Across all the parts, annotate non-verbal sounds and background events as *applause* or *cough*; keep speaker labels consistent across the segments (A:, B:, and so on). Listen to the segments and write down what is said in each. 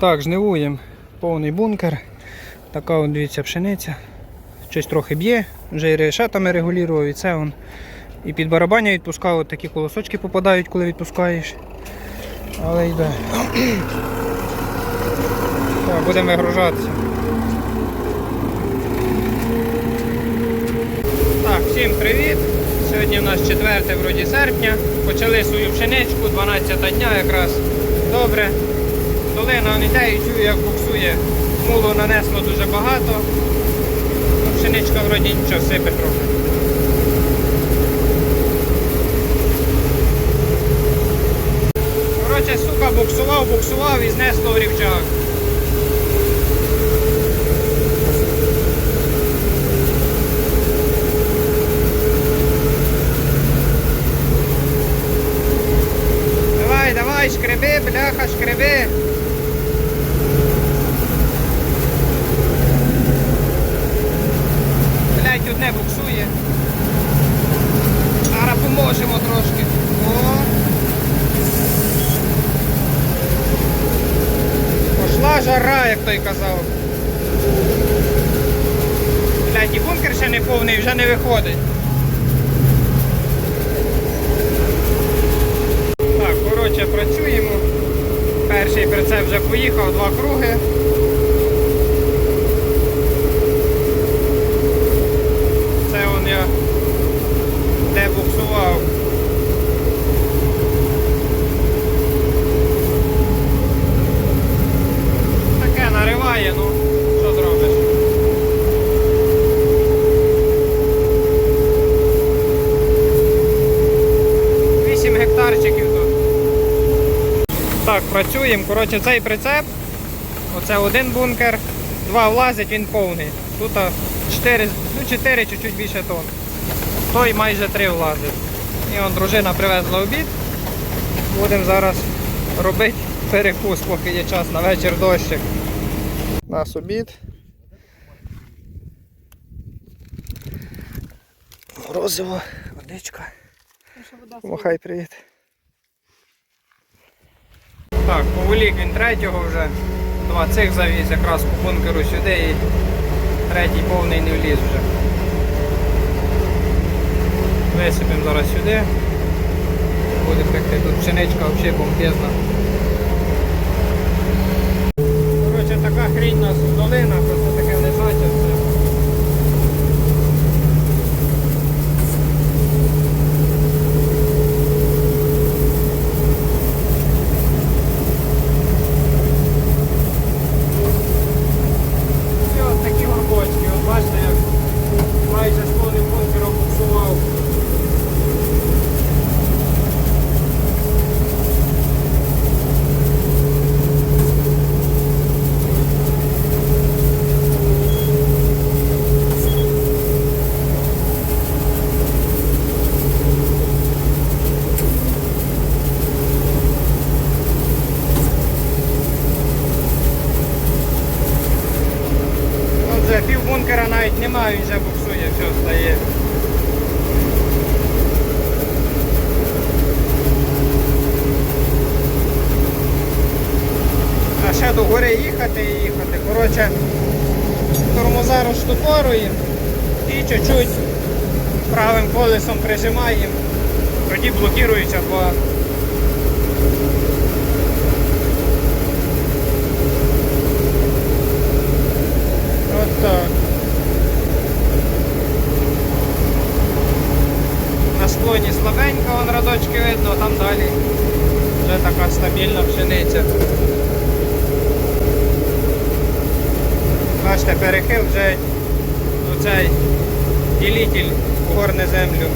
A: Так, жнивуємо повний бункер. Така от дивіться пшениця. Щось трохи б'є, вже і решетами регулював, і це он. І під барабаня відпускав, от такі колосочки попадають, коли відпускаєш. Але йде. *clears throat* Так, будемо вигружатися. Так, всім привіт! Сьогодні у нас 4 вроді серпня. Почали свою пшеничку, 12 дня якраз. Добре. Долина не і чую, як буксує. Мулу нанесло дуже багато. Ну, Пшеничка вроді нічого сипе трохи. Коротше, сука, буксував, буксував і знесло в рівчак. Давай, давай, шкреби, бляха, шкреби. Блять, одне буксує. Зараз поможемо трошки. О. Пошла жара, як той казав. Блять, і бункер ще не повний, вже не виходить. Так, коротше, працюємо. Перший прицеп вже поїхав, два круги. Це он я де буксував. Таке нариває, ну, що зробиш? Вісім гектарчиків тут. Так, працюємо. Коротше, цей прицеп. Оце один бункер, два влазить, він повний. Тут 4, ну 4 чуть-чуть більше тонн. Той майже 3 влазить. І он дружина привезла обід. Будемо зараз робити перекус, поки є час на вечір дощик. Нас обід. Морозиво, водичка. Махай привіт. Так, повелік він третього вже. Два цих завіз якраз по бункеру сюди і третій повний не вліз вже. Висипемо зараз сюди. Буде пекти. Тут пшеничка взагалі бомбезна. Коротше, така хрінь у нас долина, просто таке лежаче все. І от такі горбочки, от бачите, як майже з повним бункером буксував. От вже пів бункера навіть немає, він вже буксує, все стає. А ще до гори їхати і їхати. Коротше, тормоза розштопоруємо і чуть-чуть правим колесом прижимаємо. Тоді блокуються два. От так. На склоні слабенько, вон радочки видно, там далі вже така стабільна пшениця. Бачите, перехил вже оцей угорне землю.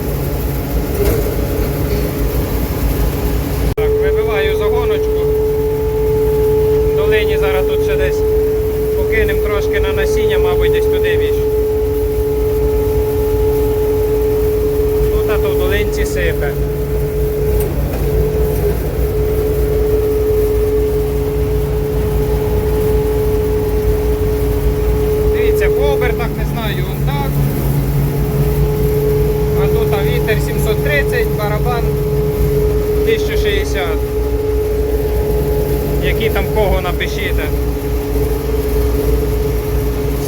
A: Так, вибиваю загоночку. В долині зараз тут ще десь покинемо трошки на насіння, мабуть, десь туди більш. Тут а то в долинці сипе. 50. Які там кого напишіте.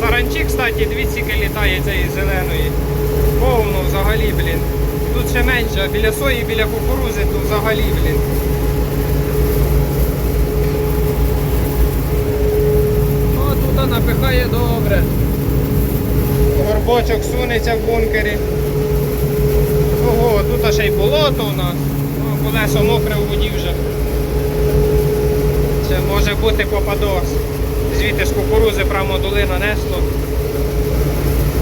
A: Саранчі, кстати, дві ціки літає цієї зеленої. Повно взагалі, блін. Тут ще менше, а біля сої, біля кукурузи, тут взагалі, блін. Ну, тут напихає добре. Горбочок сунеться в бункері. Ого, тут ще й болото у нас. Колесо мокре в воді вже. Це може бути попадос. Звідти з кукурузи прямо долина несло.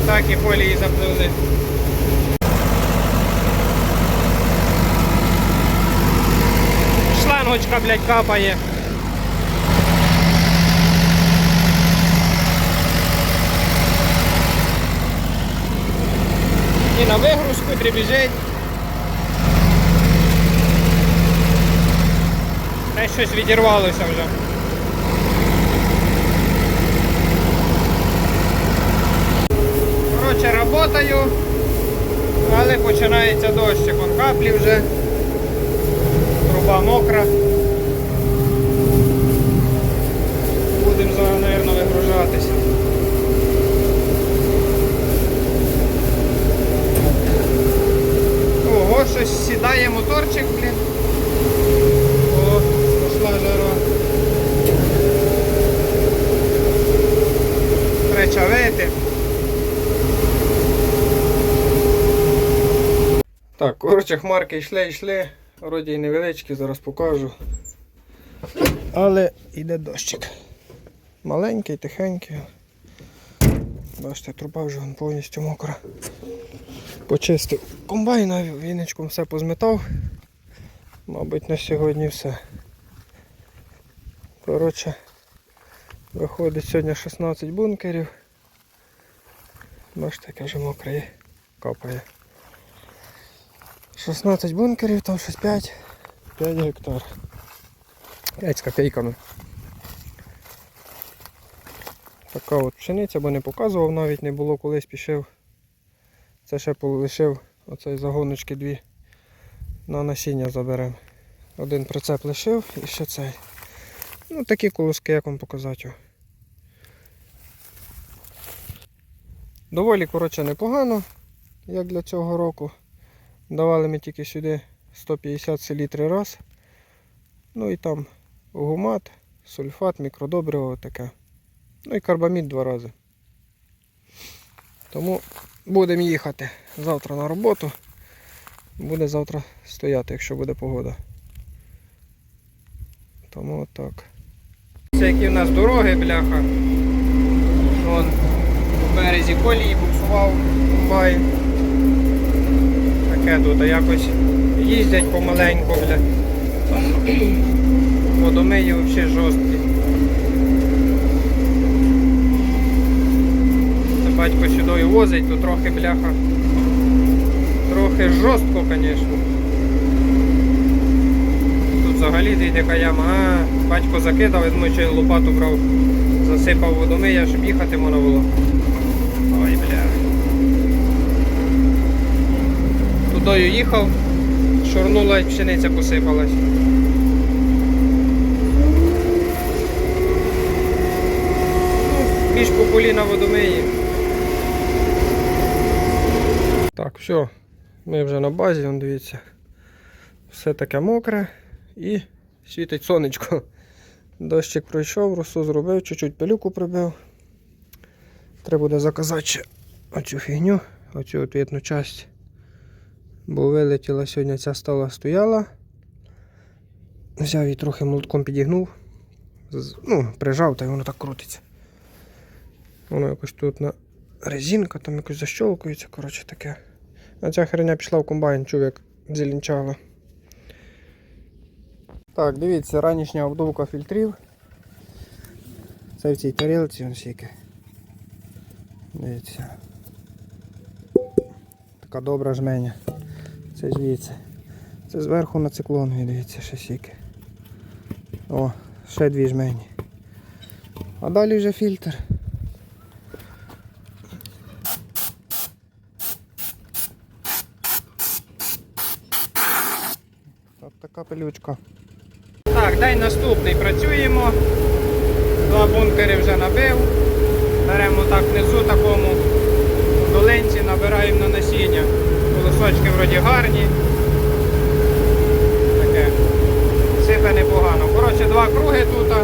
A: Так і полі і запливли. Шлангочка, блядь, капає. І на вигрузку дрібіжить. Та щось відірвалося вже. Коротше, работаю, але починається дощик, вон каплі вже, труба мокра. Будемо зараз, мабуть, вигружатися. Ого, щось сідає моторчик, блін. О, пішла жара. Причавити. Так, коротше, хмарки йшли, йшли. Вроді і невеличкі, зараз покажу. Але йде дощик. Маленький, тихенький. Бачите, труба вже повністю мокра. Почистив комбайна, віничком все позметав. Мабуть, на сьогодні все. Коротше, виходить сьогодні 16 бункерів. Бачите, яке вже мокре капає. 16 бункерів, там щось 5, 5 гектар. 5 з копійками. Така от пшениця, бо не показував, навіть не було колись пішов. Це ще полишив оцей загоночки дві на насіння заберемо. Один прицеп лишив і ще цей. Ну такі колоски, як вам показати. Доволі коротше непогано, як для цього року. Давали ми тільки сюди 150 селітри раз. Ну і там гумат, сульфат, мікродобриво таке. Ну і карбамід два рази. Тому будемо їхати завтра на роботу. Буде завтра стояти, якщо буде погода. Тому отак. Це які в нас дороги, бляха. Вон у березі колії буксував комбайн. Таке тут а якось їздять помаленьку, бля. Водомиї взагалі жорсткі. Це батько сюди возить, то трохи бляха. Трохи жорстко, звісно. Взагалі яка яма. А, батько закидав, я думаю, що лопату брав, засипав водомия, щоб їхати можна було. Ой, бля. Тудою їхав, шурнула і пшениця посипалась. По коліна водомиї. Так, все, ми вже на базі, дивіться. Все таке мокре і світить сонечко. Дощик пройшов, росу зробив, чуть-чуть пилюку прибив. Треба буде заказати ще оцю фігню, оцю отвітну часть. Бо вилетіла сьогодні ця стала стояла. Взяв її трохи молотком підігнув. Ну, прижав та й воно так крутиться. Воно якось тут на резинка, там якось защолкується, коротше таке. А ця херня пішла в комбайн, чув як зеленчала. Так, дивіться, ранішня обдувка фільтрів. Це в цій тарілці он скільки. Дивіться. Така добра жменя. Це звідси. Це зверху на циклонові, дивіться, ще скільки. О, ще дві жмені. А далі вже фільтр. Так, така пилючка. Так, день наступний працюємо. Два бункери вже набив. Беремо так внизу такому в долинці, набираємо на насіння. Колосочки вроді гарні. Таке. Сипе непогано. Коротше, два круги тут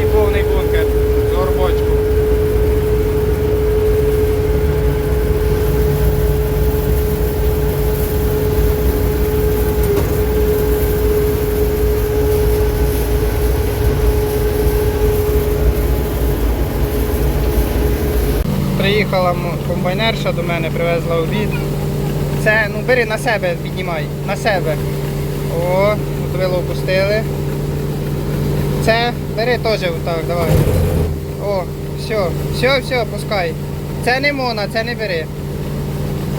A: і повний бункер з горбочку. Приїхала комбайнерша до мене, привезла обід. Це, ну бери на себе, піднімай, на себе. О, мотовило опустили. Це бери теж так, давай. О, все, все, все, пускай. Це не можна, це не бери.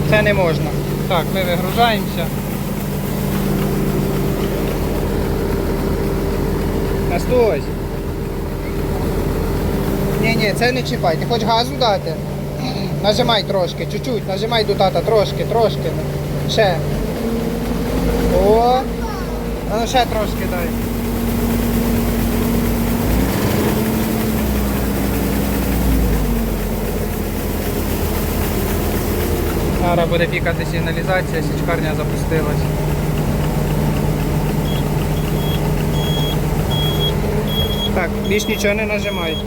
A: Це не можна. Так, ми вигружаємося. Настось. Ні, ні, це не чіпай. Ти хочеш газу дати? Нажимай трошки, чуть-чуть, нажимай до тата, трошки, трошки. Ще. О! Ну ще трошки дай. Зараз буде пікати сигналізація, січкарня запустилась. Так, більш нічого не нажимай.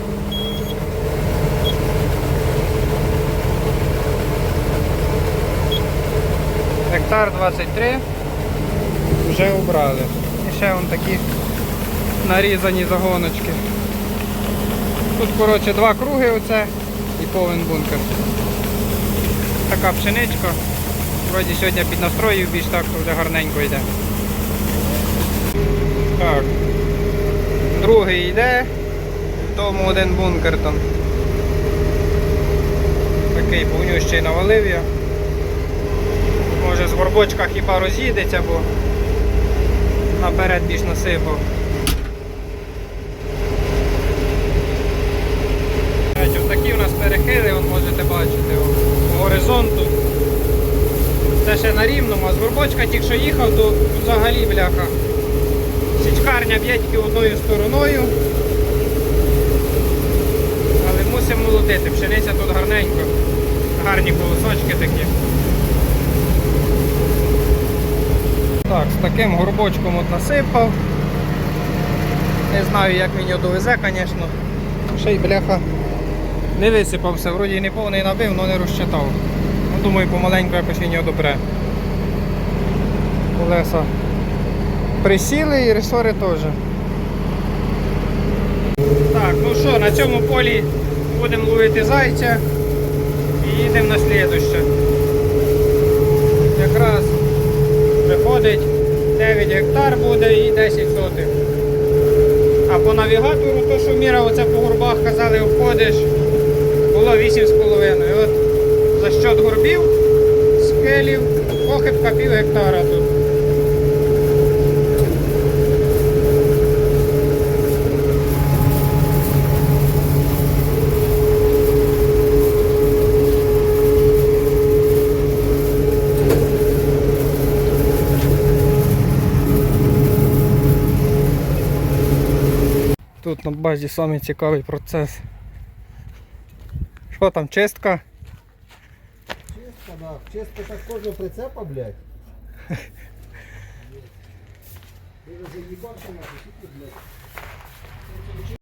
A: Гектар 23 вже убрали. І ще вон такі нарізані загоночки. Тут, коротше, два круги оце і повен бункер. Така пшеничка. Вроді сьогодні під настрою більш так то вже гарненько йде. Так. Другий йде, в тому один бункер там. Такий повнющий навалив я. Може з горбочка хіба роз'їдеться, бо наперед більш насипав. Ось такі у нас перехили, от можете бачити по горизонту. Це ще на рівному, а з горбочка тільки що їхав, то взагалі бляха. Січкарня б'є тільки одною стороною. Але мусимо молотити. Пшениця тут гарненько. Гарні колосочки такі. Так, з таким горбочком от насипав. Не знаю, як він його довезе, звісно. Ще й бляха не висипався, вроді не повний набив, але не розчитав. Ну, думаю, помаленьку якось він його добре. Колеса присіли і ресори теж. Так, ну що, на цьому полі будемо ловити зайця і їдемо на слідуще. Якраз виходить 9 гектар буде і 10 сотих. А по навігатору, то що міра оце по горбах казали, обходиш, було 8,5. От за счет горбів, скелів, похибка пів гектара тут. Тут на базі самий цікавий процес. Що там, чистка?
B: Чистка, да. Чистка так кожного прицепа, блядь. *laughs* Ти вже заїбався на блядь.